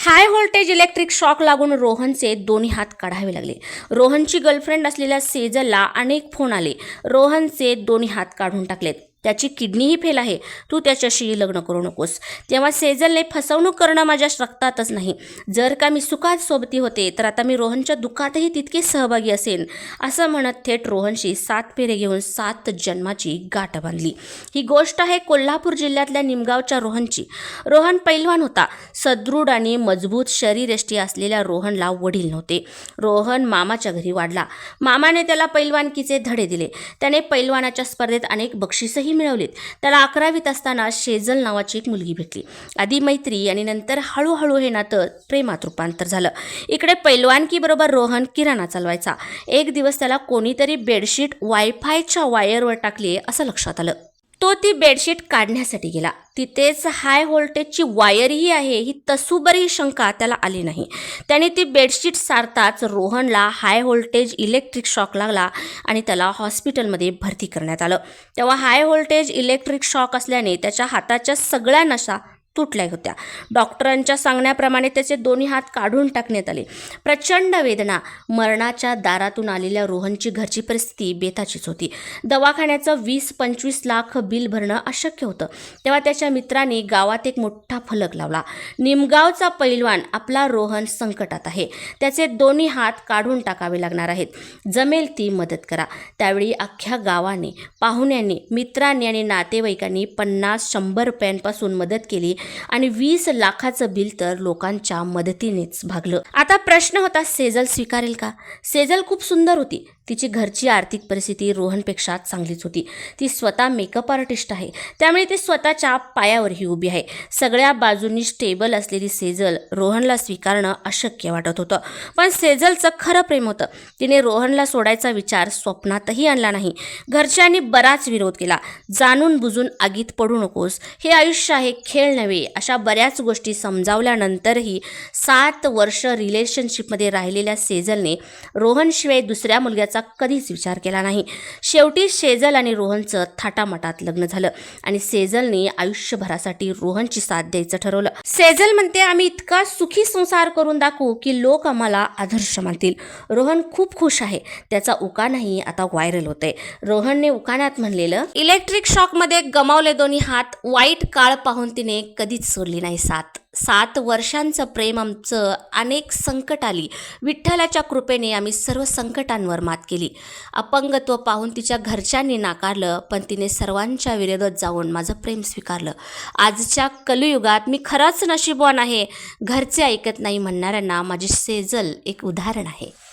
High voltage electric shock लागून रोहनचे दोन्ही हात काढावे लागले. रोहनची गर्लफ्रेंड असलेल्या सेजलला अनेक फोन आले. रोहनचे दोन्ही हात काढून टाकलेत. त्याची किडनीही फेल आहे. तू त्याच्याशी लग्न करू नकोस. तेव्हा सेजलने फसवणूक करणं माझ्या रक्तातच नाही. जर का मी सुखात सोबती होते तर आता मी रोहनच्या दुःखातही तितके सहभागी असेन असं म्हणत थेट रोहनशी सात फेरे घेऊन सात जन्माची गाठ बांधली. ही गोष्ट आहे कोल्हापूर जिल्ह्यातल्या निमगावच्या रोहनची. रोहन पैलवान होता. सदृढ आणि मजबूत शरीरयष्टी असलेल्या रोहनला वडील नव्हते. रोहन मामाच्या घरी वाढला. मामाने त्याला पैलवानकीचे धडे दिले. त्याने पैलवानाच्या स्पर्धेत अनेक बक्षिसही मिळवलीत. त्याला अकरावीत असताना शेजल नावाची एक मुलगी भेटली. आधी मैत्री आणि नंतर हळूहळू हे नातं प्रेमात रूपांतर झालं. इकडे पैलवानकीबरोबर रोहन किराणा चालवायचा. एक दिवस त्याला कोणीतरी बेडशीट वायफायच्या वायरवर टाकली असं लक्षात आलं. तो ती बेडशीट काढण्यासाठी गेला. तिथेच हाय व्होल्टेजची वायरही आहे ही तसूबरी शंका त्याला आली नाही. त्याने ती बेडशीट सारताच रोहनला हाय व्होल्टेज इलेक्ट्रिक शॉक लागला आणि त्याला हॉस्पिटलमध्ये भरती करण्यात आलं. तेव्हा हाय व्होल्टेज इलेक्ट्रिक शॉक असल्याने त्याच्या हाताच्या सगळ्या नशा तुटल्या होत्या. डॉक्टरांच्या सांगण्याप्रमाणे त्याचे दोन्ही हात काढून टाकण्यात आले. प्रचंड वेदना. मरणाच्या दारातून आलेल्या रोहनची घरची परिस्थिती बेताचीच होती. दवाखान्याचं वीस पंचवीस लाख बिल भरणं अशक्य होतं. तेव्हा त्याच्या मित्रांनी गावात एक मोठा फलक लावला. निमगावचा पैलवान आपला रोहन संकटात आहे. त्याचे दोन्ही हात काढून टाकावे लागणार आहेत. जमेल ती मदत करा. त्यावेळी अख्ख्या गावाने पाहुण्यांनी मित्रांनी आणि नातेवाईकांनी पन्नास शंभर रुपयांपासून मदत केली. आणि वीस लाखाचं बिल तर लोकांच्या मदतीनेच भागलं. आता प्रश्न होता सेजल स्वीकारेल का? सेजल खूप सुंदर होती. तिची घरची आर्थिक परिस्थिती रोहनपेक्षा चांगलीच होती. ती स्वतः मेकअप आर्टिस्ट आहे. त्यामुळे ती स्वतःच्या पायावरही उभी आहे. सगळ्या बाजूंनी स्टेबल असलेली सेजल रोहनला स्वीकारणं अशक्य वाटत होतं. पण सेजलचं खरं प्रेम होतं. तिने रोहनला सोडायचा विचार स्वप्नातही आणला नाही. घरच्यांनी बराच विरोध केला. जाणून बुजून आगीत पडू नकोस. हे आयुष्य आहे खेळ नव्हे अशा बऱ्याच गोष्टी समजावल्यानंतरही सात वर्ष रिलेशनशिपमध्ये राहिलेल्या सेजलने रोहनशिवाय दुसऱ्या मुलग्याचा कधीच विचार केला नाही. शेवटी शेजल आणि रोहनचं थाटामाटात लग्न झालं आणि सेजलने आयुष्यभरासाठी रोहनची साथ द्यायचं ठरवलं. सेजल म्हणते आम्ही इतका सुखी संसार करून दाखवू की लोक आम्हाला आदर्श मानतील. रोहन खूप खुश आहे. त्याचा उकाणही आता व्हायरल होतोय. रोहनने उकानात म्हणलेलं इलेक्ट्रिक शॉकमध्ये गमावले दोन्ही हात. वाईट काळ पाहून तिने कधीच सोडली नाही साथ. सात वर्षांचं प्रेम आमचं अनेक संकट आली. विठ्ठलाच्या कृपेने आम्ही सर्व संकटांवर मात केली. अपंगत्व पाहून तिच्या घरच्यांनी नाकारलं पण तिने सर्वांच्या विरोधात जाऊन माझं प्रेम स्वीकारलं. आजच्या कलियुगात मी खरंच नशीबवान आहे. घरचे ऐकत नाही म्हणणाऱ्यांना माझी सेजल एक उदाहरण आहे.